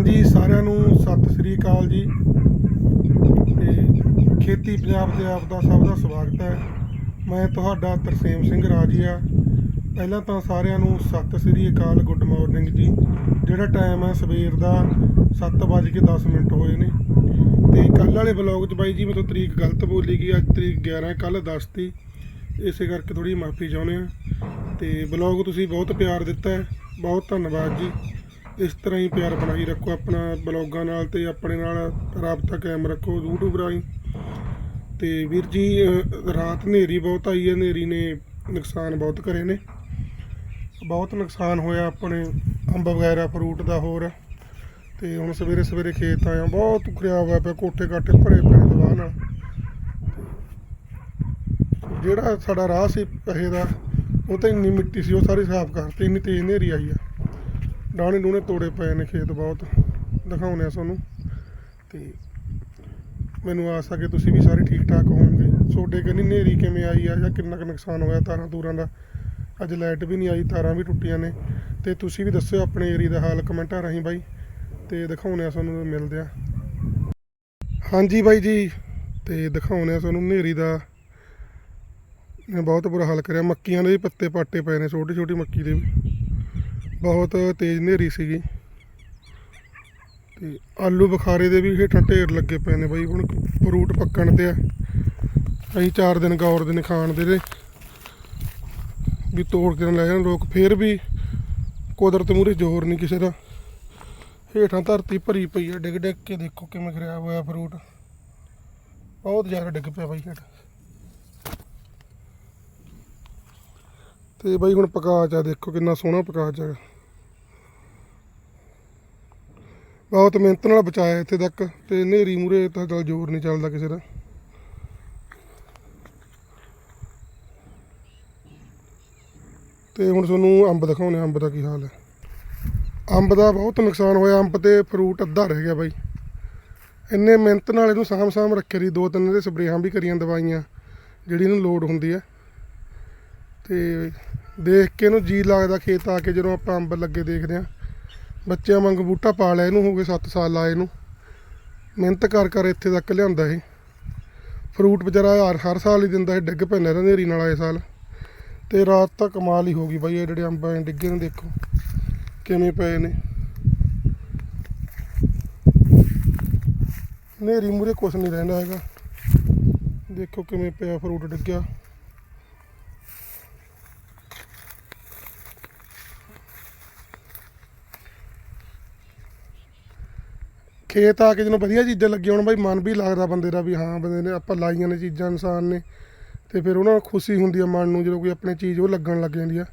ਹਾਂਜੀ, ਸਾਰਿਆਂ ਨੂੰ ਸਤਿ ਸ੍ਰੀ ਅਕਾਲ ਜੀ। ਤੇ ਖੇਤੀ ਪੰਜਾਬ ਦੇ ਆਪ ਦਾ ਸਭ ਦਾ ਸਵਾਗਤ ਹੈ। ਮੈਂ ਤੁਹਾਡਾ ਤਰਸੇਮ ਸਿੰਘ ਰਾਜੀਆ। ਪਹਿਲਾਂ ਤਾਂ ਸਾਰਿਆਂ ਨੂੰ ਸਤਿ ਸ੍ਰੀ ਅਕਾਲ, ਗੁੱਡ ਮਾਰਨਿੰਗ ਜੀ। ਜਿਹੜਾ ਟਾਈਮ ਹੈ ਸਵੇਰ ਦਾ 7:10 ਮਿੰਟ ਹੋਏ ਨੇ। ਤੇ ਕੱਲ ਵਾਲੇ ਬਲੌਗ 'ਚ ਬਾਈ ਜੀ ਮੈਨੂੰ ਤਰੀਕ ਗਲਤ ਬੋਲੀ ਗਈ, ਅੱਜ ਤਰੀਕ 11 ਕੱਲ 10 ਤੀ। ਇਸੇ ਕਰਕੇ ਥੋੜੀ ਮਾਫੀ ਚਾਹੁੰਦੇ ਆ ਤੇ ਬਲੌਗ ਤੁਸੀਂ ਬਹੁਤ ਪਿਆਰ ਦਿੱਤਾ ਹੈ। ਬਹੁਤ ਧੰਨਵਾਦ ਜੀ। ਇਸ ਤਰ੍ਹਾਂ ਹੀ ਪਿਆਰ ਬਣਾਈ ਰੱਖੋ ਆਪਣਾ ਬਲੌਗਾਂ ਨਾਲ ਤੇ ਆਪਣੇ ਨਾਲ ਰਾਬਤਾ ਕਾਇਮ ਰੱਖੋ YouTube ਰਾਹੀਂ। ਤੇ ਵੀਰ ਜੀ ਰਾਤ ਹਨੇਰੀ ਬਹੁਤ ਆਈ ਹੈ, ਹਨੇਰੀ ਨੇ ਨੁਕਸਾਨ ਬਹੁਤ ਕਰੇ ਨੇ। ਬਹੁਤ ਨੁਕਸਾਨ ਹੋਇਆ ਆਪਣੇ ਅੰਬ ਵਗੈਰਾ, ਫਰੂਟ ਦਾ ਹੋਰ। ਤੇ ਹੁਣ ਸਵੇਰੇ ਸਵੇਰੇ ਖੇਤ ਆਇਆ, ਬਹੁਤ ਖਰਾਬ ਹੋਇਆ ਪਿਆ, ਕੋਠੇ ਕਾਠੇ ਭਰੇ ਪਏ ਦਵਾ ਨਾਲ। ਜਿਹੜਾ ਸਾਡਾ ਰਾਹ ਸੀ ਪਹੇ ਦਾ, ਉਹ ਤਾਂ ਇੰਨੀ ਮਿੱਟੀ ਸੀ, ਉਹ ਸਾਰੀ ਸਾਫ਼ ਕਰਤੀ, ਇੰਨੀ ਤੇਜ਼ ਹਨੇਰੀ ਆਈ ਆ। ਡਾਣੇ ਡੂਣੇ ਤੋੜੇ ਪਏ ਨੇ ਖੇਤ ਬਹੁਤ। ਦਿਖਾਉਣੇ ਆ ਤੁਹਾਨੂੰ। ਤੇ ਮੈਨੂੰ ਆਸ ਆ ਕਿ ਤੁਸੀਂ ਵੀ ਸਾਰੇ ਠੀਕ ਠਾਕ ਹੋਵੋਗੇ। ਤੁਹਾਡੇ ਕੰਨੀ ਹਨੇਰੀ ਕਿਵੇਂ ਆਈ ਆ ਜਾਂ ਕਿੰਨਾ ਕੁ ਨੁਕਸਾਨ ਹੋਇਆ ਤਾਰਾਂ ਤੂਰਾਂ ਦਾ? ਅੱਜ ਲਾਈਟ ਵੀ ਨਹੀਂ ਆਈ, ਤਾਰਾਂ ਵੀ ਟੁੱਟੀਆਂ ਨੇ। ਤੇ ਤੁਸੀਂ ਵੀ ਦੱਸਿਓ ਆਪਣੇ ਏਰੀਆ ਦਾ ਹਾਲ ਕਮੈਂਟਾਂ ਰਾਹੀਂ ਬਾਈ। ਤੇ ਦਿਖਾਉਣੇ ਆ ਤੁਹਾਨੂੰ, ਮਿਲਦੇ ਆ। ਹਾਂਜੀ ਬਾਈ ਜੀ, ਤੇ ਦਿਖਾਉਣੇ ਆ ਤੁਹਾਨੂੰ ਹਨੇਰੀ ਦਾ। ਨੇ ਬਹੁਤ ਬੁਰਾ ਹਾਲ ਕਰਿਆ। ਮੱਕੀਆਂ ਦੇ ਵੀ ਪੱਤੇ ਪਾਟੇ ਪਏ ਨੇ ਛੋਟੀ ਛੋਟੀ ਮੱਕੀ ਦੇ ਵੀ। ਬਹੁਤ ਤੇਜ਼ ਹਨੇਰੀ ਸੀਗੀ। ਤੇ ਆਲੂ ਬੁਖਾਰੇ ਦੇ ਵੀ ਹੇਠਾਂ ਢੇਰ ਲੱਗੇ ਪਏ ਨੇ ਬਾਈ। ਹੁਣ ਫਰੂਟ ਪੱਕਣ ਤੇ ਆ। ਅਸੀਂ ਚਾਰ ਦਿਨ ਗੌਰ ਦੇ ਨੇ ਖਾਣ ਦੇ ਤੇ। ਵੀ ਤੋੜ ਕੇ ਲੈ ਜਾਣ ਲੋਕ ਫੇਰ ਵੀ ਕੁਦਰਤ ਮੂਹਰੇ ਜ਼ੋਰ ਨਹੀਂ ਕਿਸੇ ਦਾ। ਹੇਠਾਂ ਧਰਤੀ ਭਰੀ ਪਈ ਆ। ਡਿੱਗ ਡਿੱਗ ਕੇ ਦੇਖੋ ਕਿਵੇਂ ਖਰਾਬ ਹੋਇਆ ਫਰੂਟ ਬਹੁਤ ਜ਼ਿਆਦਾ ਡਿੱਗ ਪਿਆ ਬਾਈ ਹੇਠ। ਤੇ ਬਾਈ ਹੁਣ ਪਕਾਚ ਆ। ਦੇਖੋ ਕਿੰਨਾ ਸੋਹਣਾ ਪਕਾਚ ਆ। ਬਹੁਤ ਮਿਹਨਤ ਨਾਲ ਬਚਾਇਆ ਇੱਥੇ ਤੱਕ ਤੇ ਹਨੇਰੀ ਮੂਰੇ ਤਾਂ ਚੱਲ ਜ਼ੋਰ ਨਹੀਂ ਚੱਲਦਾ ਕਿਸੇ ਦਾ। ਤੇ ਹੁਣ ਤੁਹਾਨੂੰ ਅੰਬ ਦਿਖਾਉਣੇ ਅੰਬ ਦਾ ਕੀ ਹਾਲ ਹੈ। ਅੰਬ ਦਾ ਬਹੁਤ ਨੁਕਸਾਨ ਹੋਇਆ, ਅੰਬ ਤੇ ਫਰੂਟ ਅੱਧਾ ਰਹਿ ਗਿਆ ਬਾਈ। ਇੰਨੇ ਮਿਹਨਤ ਨਾਲ ਇਹਨੂੰ ਸਾਂਭ ਸਾਂਭ ਰੱਖੇ ਦੀ ਦੋ ਤਿੰਨ ਦੇ ਸਪਰੇਹਾਂ ਵੀ ਕਰੀਆਂ ਦਵਾਈਆਂ, ਜਿਹੜੀ ਇਹਨੂੰ ਲੋਡ ਹੁੰਦੀ ਹੈ। ਤੇ ਦੇਖ ਕੇ ਇਹਨੂੰ ਜੀ ਲੱਗਦਾ ਖੇਤ ਆ ਕੇ ਜਦੋਂ ਆਪਾਂ ਅੰਬ ਲੱਗੇ ਦੇਖਦੇ ਆ ਬੱਚਿਆਂ ਵਾਂਗ ਬੂਟਾ ਪਾ ਲਿਆ, ਇਹਨੂੰ ਹੋ ਗਏ 7 ਸਾਲ ਲਾਏ ਇਹਨੂੰ। ਮਿਹਨਤ ਕਰ ਕਰ ਇੱਥੇ ਤੱਕ ਲਿਆਂਦਾ ਇਹ। ਫਰੂਟ ਵਿਚਾਰਾ ਹਰ ਹਰ ਸਾਲ ਹੀ ਦਿੰਦਾ ਇਹ, ਡਿੱਗ ਪੈਂਦਾ ਇਹਦਾ ਹਨੇਰੀ ਨਾਲ ਆਏ ਸਾਲ। ਤੇ ਰਾਤ ਤਾਂ ਕਮਾਲ ਹੀ ਹੋ ਗਈ ਬਾਈ, ਇਹ ਜਿਹੜੇ ਅੰਬ ਐਂ ਡਿੱਗੇ ਨੇ, ਦੇਖੋ ਕਿਵੇਂ ਪਏ ਨੇ। ਹਨੇਰੀ ਮੂਰੇ ਕੁਛ ਨਹੀਂ ਰਹਿੰਦਾ ਹੈਗਾ। ਦੇਖੋ ਕਿਵੇਂ ਪਿਆ ਫਰੂਟ ਡਿੱਗਿਆ। ਖੇਤ ਆ ਕੇ ਜਦੋਂ ਵਧੀਆ ਚੀਜ਼ਾਂ ਲੱਗੀਆਂ, ਹੋਣ ਬਾਈ ਮਨ ਵੀ ਲੱਗਦਾ ਬੰਦੇ ਦਾ ਵੀ ਹਾਂ, ਬੰਦੇ ਨੇ ਆਪਾਂ ਲਾਈਆਂ ਨੇ ਚੀਜ਼ਾਂ ਇਨਸਾਨ ਨੇ। ਤੇ ਫਿਰ ਉਹਨਾਂ ਨੂੰ ਖੁਸ਼ੀ ਹੁੰਦੀ ਆ ਮਨ ਨੂੰ ਜਦੋਂ ਕੋਈ ਆਪਣੀ ਚੀਜ਼ ਉਹ ਲੱਗਣ ਲੱਗ ਜਾਂਦੀ ਆ।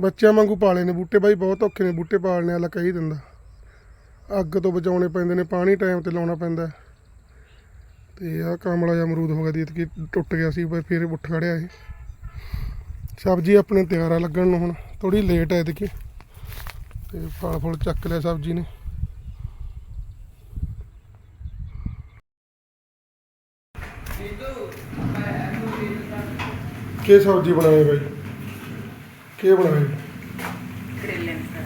ਬੱਚਿਆਂ ਵਾਂਗੂ ਪਾਲੇ ਨੇ, ਬੂਟੇ ਬਾਈ ਬਹੁਤ ਔਖੇ ਨੇ, ਬੂਟੇ ਪਾਲਣੇ ਵਾਲਾ ਕਹੀ ਦਿੰਦਾ। ਅੱਗ ਤੋਂ ਬਚਾਉਣੇ ਪੈਂਦੇ ਨੇ, ਪਾਣੀ ਟਾਈਮ ਤੇ ਲਾਉਣਾ ਪੈਂਦਾ। ਤੇ ਆਹ ਕਾਮਲਾ ਜਿਹਾ ਅਮਰੂਦ ਹੋ ਗਿਆ ਦੀ ਕਿ ਟੁੱਟ ਗਿਆ ਸੀ, ਪਰ ਫਿਰ ਉੱਠ ਖੜਿਆ ਇਹ। ਸਬਜ਼ੀ ਆਪਣੇ ਤਿਆਰ ਲੱਗਣ ਨੂੰ ਹੁਣ ਥੋੜੀ ਲੇਟ ਹੈ ਇਹਦੀ ਤੇ ਫਲ ਫੁੱਲ ਚੱਕ ਲਿਆ ਸਬਜ਼ੀ ਨੇ। ਕੀ ਸਬਜ਼ੀ ਬਣਾਈ ਬਾਈ? ਕੀ ਬਣਾਈ? ਕਰੇਲੇ ਨੇ ਸਰ।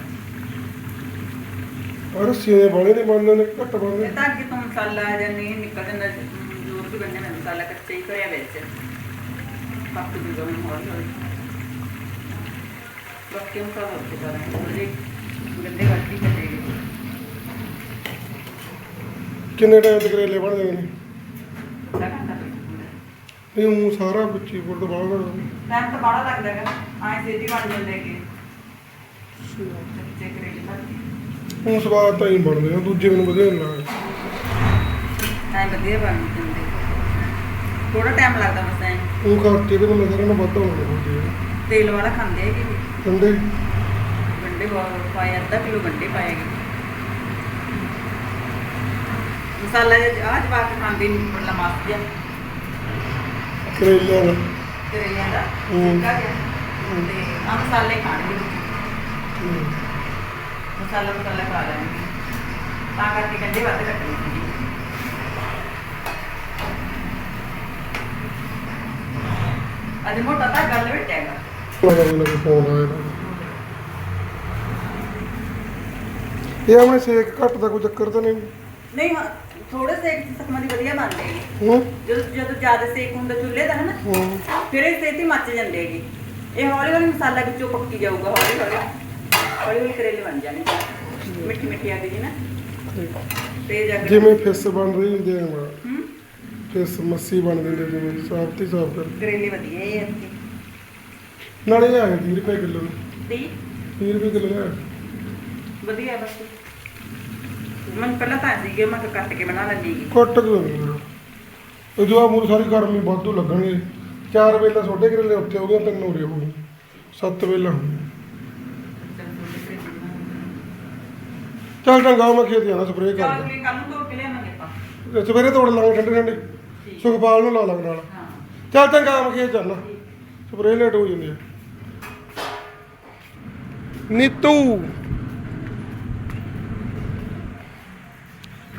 ਅਰ ਸੀਨੇ ਵਾਲੇ ਨਹੀਂ ਬਣਦੇ ਨੇ ਘੱਟ ਬਣਦੇ ਇਹ ਤਾਂ ਅੱਗੇ ਤੋਂ ਮਸਾਲਾ ਜਾਂ ਨਹੀਂ ਨਿਕਲ ਜਾਂਦਾ ਜ਼ਰੂਰ ਵੀ ਬੰਨੇ ਮੈਂ ਮਸਾਲਾ ਕੱਚੇ ਹੀ ਕਰਿਆ ਵਿੱਚ। ਪੱਕ ਜੂਗਾ ਹੁਣ ਹੌਲੀ ਹੌਲੀ। ਬਾਕੀ ਉਹ ਤਾਂ ਹੋ ਕੇ ਕਰਾਂਗੇ ਥੋੜੇ ਗੰਦੇ ਘੱਟ ਹੀ ਕੱਟੇਗੇ ਕਿੰਨੇ ਟਾਈਮ ਤੱਕ ਕਰੇਲੇ ਬਣਦੇ ਨੇ? ਇਹ ਉਹ ਸਾਰਾ ਬੱਚੀ ਕੋਲ ਤੋਂ ਬਾਹਰ ਟਾਈਮ ਤਾਂ ਬੜਾ ਲੱਗਦਾ ਹੈਗਾ। ਆਏ ਛੇਤੀ ਬਣ ਜਾਂਦੇ ਹੈਗੇ। ਕੱਚੇ ਕਰੇਲੇ ਤਾਂ ਉਹ ਸਵਾਦ ਤਾਂ ਹੀ ਬਣਦੇ ਨੇ ਦੂਜੇ ਮੈਨੂੰ ਵਧੀਆ ਨਹੀਂ ਲੱਗਦੇ। ਐ ਵਧੀਆ ਬਣ ਜਾਂਦੇ। ਥੋੜਾ ਟਾਈਮ ਲੱਗਦਾ ਬਸ ਐ। ਉਹ ਖਰਚੇ ਵੀ ਮੈਨੂੰ ਲੱਗਦਾ ਨਾ ਵੱਧ ਹੋਣੇ ਹੁੰਦੇ ਨੇ ਤੇਲ ਵਾਲਾ ਖਾਂਦੇ ਹੈਗੇ ਜੀ। ਠੰਡੇ ਗੰਡੇ ਬਹੁਤ ਪਾਏ ਅੱਧਾ ਕਿਲੋ ਗੰਡੇ ਪਾਏਗੇ ਮਸਾਲਾ ਜਿਹਾ ਆਹ ਜਵਾ ਕੇ ਖਾਂਦੇ ਨਹੀਂ ਬੜਾ ਮਸਤ ਜਿਹਾ। ਕਰੇਲਿਆਂ ਦਾ ਕਰੇਲਿਆਂ ਦਾ ਹੂੰ। ਸਿੱਕਾ ਜਿਹਾ। ਤੇ ਆ ਮਸਾਲੇ ਖਾਣਗੇ ਹਮ। ਮਸਾਲਾ ਮਸਾਲਾ ਖਾ ਲੈਣਗੇ। ਤਾਂ ਕਰਕੇ ਗੰਡੇ ਵੱਧ ਕੱਟਣੇ ਸੀ ਅੱਜ ਮੋਟਾ ਤਾਂ ਗੱਲ ਵੇਟੇਗਾ ਉਹਨਾਂ ਦਾ ਮੈਨੂੰ ਫੋਨ ਆਇਆ ਇਹ ਆਪਣੇ ਸੇਕ ਘੱਟ ਦਾ ਕੋਈ ਚੱਕਰ ਤਾਂ ਨਹੀਂ। ਨਹੀਂ ਹਾਂ। ਥੋੜੇ ਸੇਕ ਚ ਸਖਮਾ ਦੀ ਵਧੀਆ ਬਣ ਜਾਏਗੀ ਹੂੰ। ਜਦੋਂ ਜਦੋਂ ਜ਼ਿਆਦਾ ਸੇਕ ਹੁੰਦਾ ਚੁੱਲ੍ਹੇ ਦਾ ਹਨਾ ਹੂੰ। ਫਿਰ ਇਹ ਛੇਤੀ ਮੱਚ ਜਾਂਦੇ ਹੈਗੇ। ਇਹ ਹੌਲੀ ਹੌਲੀ ਮਸਾਲਾ ਵਿੱਚੋਂ ਪੱਕੀ ਜਾਊਗਾ ਹੌਲੀ ਹੌਲੀ। ਹੌਲੀ ਹੌਲੀ ਕਰੇਲੇ ਬਣ ਜਾਣਗੇ ਮਿੱਠੀ ਮਿੱਠੀ ਆ ਗਈ ਨਾ। ਤੇ ਜਾ ਕੇ ਜਿਵੇਂ ਫਿਸ ਬਣ ਰਹੀ ਹੁੰਦੀ ਹੈ ਵਾ ਹੂੰ। ਫਿਸ ਮੱਸੀ ਬਣ ਦਿੰਦੇ ਜਿਵੇਂ ਸਾਫ਼ ਤੇ ਸਾਫ਼ ਕਰ। ਕਰੇਲੇ ਵਧੀਆ ਇਹ ਇੱਥੇ। ਨਾਲੇ ਇਹ ਆ ਗਿਆ 30 ਰੁਪਏ ਕਿਲੋ। ਦੀ 30 ਰੁਪਏ ਕਿਲੋ ਹੈ ਵਧੀਆ ਬਸ। ਮਨ ਪਹਿਲਾਂ ਤਾਂ ਸੀਗੇ ਮੈਂ ਕਿਹਾ ਕੱਟ ਕੇ ਬਣਾ ਲੈਂਦੀ ਹੈਗੀ। ਕੱਟ ਕੇ ਉਹ ਜੋ ਆ ਮੂਰ ਸਾਰੀ ਗਰਮੀ ਵਾਧੂ ਲੱਗਣਗੇ। ਚਾਰ ਵੇਲਾ ਛੋਟੇ ਕਰੇਲੇ ਉੱਥੇ ਹੋ ਗਏ ਤਿੰਨ ਉਰੇ ਹੋ ਗਏ। ਸੱਤ ਵੇਲਾ ਹੋ ਚੱਲ ਚੰਗਾ ਮੈਂ ਖੇਤ ਜਾਣਾ ਸਪਰੇਅ ਚੱਲ ਕਰ ਅਗਲੀ ਕੱਲ ਨੂੰ ਤੋੜ ਕੇ ਲਿਆਵਾਂਗੇ ਆਪਾਂ। ਸਵੇਰੇ ਤੋੜ ਲਾਂਗੇ ਠੰਡੇ ਠੰਡੇ। ਠੀਕ। ਸੁਖਪਾਲ ਨੂੰ ਲਾ ਲਾਂਗੇ ਨਾਲ। ਹਾਂ। ਚੱਲ ਚੰਗਾ ਮੈਂ ਖੇਤ ਜਾਣਾ। ਸਪਰੇਅ ਲੇਟ ਹੋ ਜਾਂਦੀ ਹੈ ਨੀਤੂ!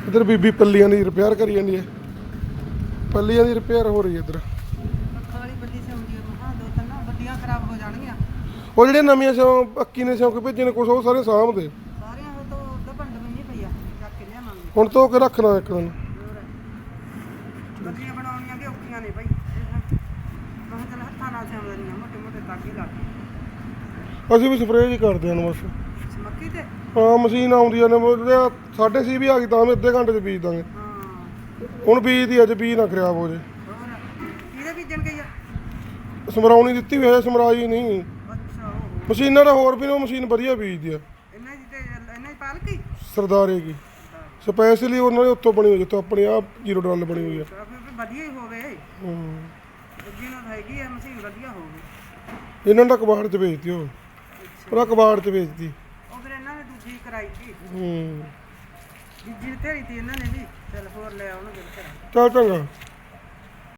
ਇਧਰ ਬੀਬੀ ਪੱਲੀਆਂ ਦੀ ਰਿਪੇਅਰ ਕਰੀ ਜਾਂਦੀ ਹੈ। ਪੱਲੀਆਂ ਦੀ ਰਿਪੇਅਰ ਹੋ ਰਹੀ ਹੈ ਇਧਰ। ਵਾਲੀ ਵੱਡੀ ਸਿਉਂਦੀ ਹੈ ਮਹਾਂ ਦੋ ਤਿੰਨ ਵੱਡੀਆਂ ਖਰਾਬ ਹੋ ਜਾਣਗੀਆਂ। ਉਹ ਜਿਹੜੀਆਂ ਨਵੀਆਂ ਸਿਉਂ ਅੱਕੀ ਨੇ ਸਿਉਂ ਕੇ ਭੇਜੇ ਨੇ ਕੁਛ ਉਹ ਸਾਰੇ ਸਾਂਭਦੇ ਸਾਰੀਆਂ ਉਹ ਤੋਂ ਉਹਦਾ ਭੰਡ ਵੀ ਨਹੀਂ ਪਈਆ ਚੱਕ ਕੇ ਲਿਆਵਾਂਗੇ। ਹੁਣ ਤੋਂ ਕੇ ਰੱਖਣਾ ਇੱਕ ਦਿਨ। ਹੋਰ। ਵੱਡੀਆਂ ਬਣਾਉਣੀਆਂ ਵੀ ਔਖੀਆਂ ਨੇ ਭਾਈ। ਮੈਂ ਕਿਹਾ ਚੱਲ ਹੱਥਾਂ ਨਾਲ ਸਿਉਂਦੀਆਂ ਮੋਟੇ ਮੋਟੇ ਤਾਗੇ ਲਾ ਕੇ। ਅਸੀਂ ਵੀ ਸਪਰੇਅ ਹੀ ਕਰਦੇ ਹਾਂ ਬਸ। ਤੇ ਹਾਂ ਮਸ਼ੀਨ ਆਉਂਦੀਆਂ ਨੇ ਸਾਢੇ ਛੇ ਵੀ ਆ ਗਈ ਤਾਂ ਵੀ ਅੱਧੇ ਘੰਟੇ ਚ ਬੀਜ ਦਾਂਗੇ। ਹਾਂ। ਹੁਣ ਬੀਜ ਦੀ ਅੱਜ ਬੀਜ ਨਾ ਖਰਾਬ ਹੋ ਜੇ। ਹੋਰ ਇਹਦੇ ਬੀਜਣ ਗਈ ਆ? ਸਮਰਾਉਣੀ ਦਿੱਤੀ ਹੋਈ ਹੈ ਸਮਰਾਈ ਨਹੀਂ ਅੱਛਾ ਉਹ ਮਸ਼ੀਨਾਂ ਦਾ ਹੋਰ ਵੀ ਨੇ ਉਹ ਮਸ਼ੀਨ ਵਧੀਆ ਬੀਜਦੀ ਆ। ਇਹਨਾਂ ਦੀ ਤੇ ਇਹਨਾਂ ਦੀ ਪਾਲਕੀ? ਸਰਦਾਰੇ ਕੀ ਸਪੈਸ਼ਲੀ ਉਹਨਾਂ ਦੇ ਉੱਤੋਂ ਬਣੀ ਹੋਈ ਜਿੱਥੋਂ ਆਪਣੀ ਆ ਜ਼ੀਰੋ ਡਾਲ ਬਣੀ ਹੋਈ ਆ। ਵੀ ਵਧੀਆ ਹੀ ਹੋਵੇ। ਹੂੰ। ਦੂਜੀ ਨਾਲ ਹੈਗੀ ਆ ਮਸ਼ੀਨ ਵਧੀਆ ਹੋਵੇ। ਇਹਨਾਂ ਦਾ ਕਬਾੜ ਚ ਵੇਚਦੀ ਉਹ। ਉਹਦਾ ਕਬਾੜ ਚ ਵੇਚਦੀ ਉਹ ਫਿਰ ਇਹਨਾਂ ਨੇ ਦੂਜੀ ਕਰਾਈ ਸੀ। ਹੂੰ। ਦੂਜੀ ਤੇਰੀ ਤੀ ਇਹਨਾਂ ਨੇ ਵੀ ਚੱਲ ਹੋਰ ਲੈ ਆਉਣਗੇ ਵਿਚਾਰਾ ਚੱਲ ਚੰਗਾ।